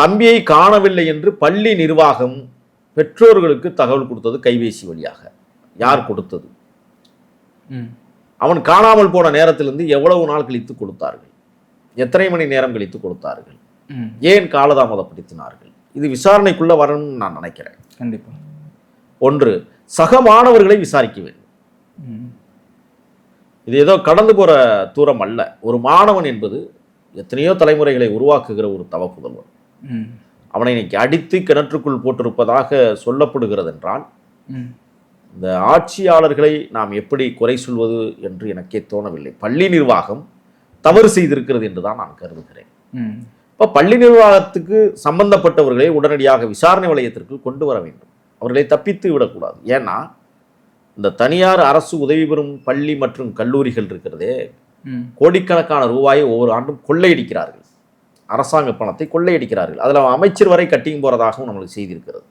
தம்பியை காணவில்லை என்று பள்ளி நிர்வாகம் பெற்றோர்களுக்கு தகவல் கொடுத்தது கைபேசி வழியாக. யார் கொடுத்தது? ம். அவன் காணாமல் போன நேரத்திலிருந்து எவ்வளவு நாள் கழித்து கொடுத்தார்கள்? எத்தனை மணி நேரம் கழித்து கொடுத்தார்கள்? ஏன் காலதாமதப்படுத்தினார்கள்? இது விசாரணைக்குள்ள வரணும்னு நான் நினைக்கிறேன். கண்டிப்பா. ஒன்று சக மாணவர்களை விசாரிக்க வேண்டும். இது ஏதோ கடந்து போற தூரம் அல்ல. ஒரு மாணவன் என்பது எத்தனையோ தலைமுறைகளை உருவாக்குகிற ஒரு தவ புதல்வன் ம் அவனை இன்னைக்கு அடித்து கிணற்றுக்குள் போட்டிருப்பதாக சொல்லப்படுகிறது என்றால் இந்த ஆட்சியாளர்களை நாம் எப்படி குறை சொல்வது என்று எனக்கே தோணவில்லை. பள்ளி நிர்வாகம் தவறு செய்திருக்கிறது என்று தான் நான் கருதுகிறேன். இப்போ பள்ளி நிர்வாகத்துக்கு சம்பந்தப்பட்டவர்களை உடனடியாக விசாரணை வளையத்திற்கு கொண்டு வர வேண்டும். அவர்களை தப்பித்து விடக்கூடாது. ஏன்னா இந்த தனியார் அரசு உதவி பெறும் பள்ளி மற்றும் கல்லூரிகள் இருக்கிறதே கோடிக்கணக்கான ரூபாயை ஒவ்வொரு ஆண்டும் கொள்ளையடிக்கிறார்கள். அரசாங்க பணத்தை கொள்ளையடிக்கிறார்கள். அதில் அமைச்சர் வரை கட்டிங் போகிறதாகவும் நம்மளுக்கு செய்திருக்கிறது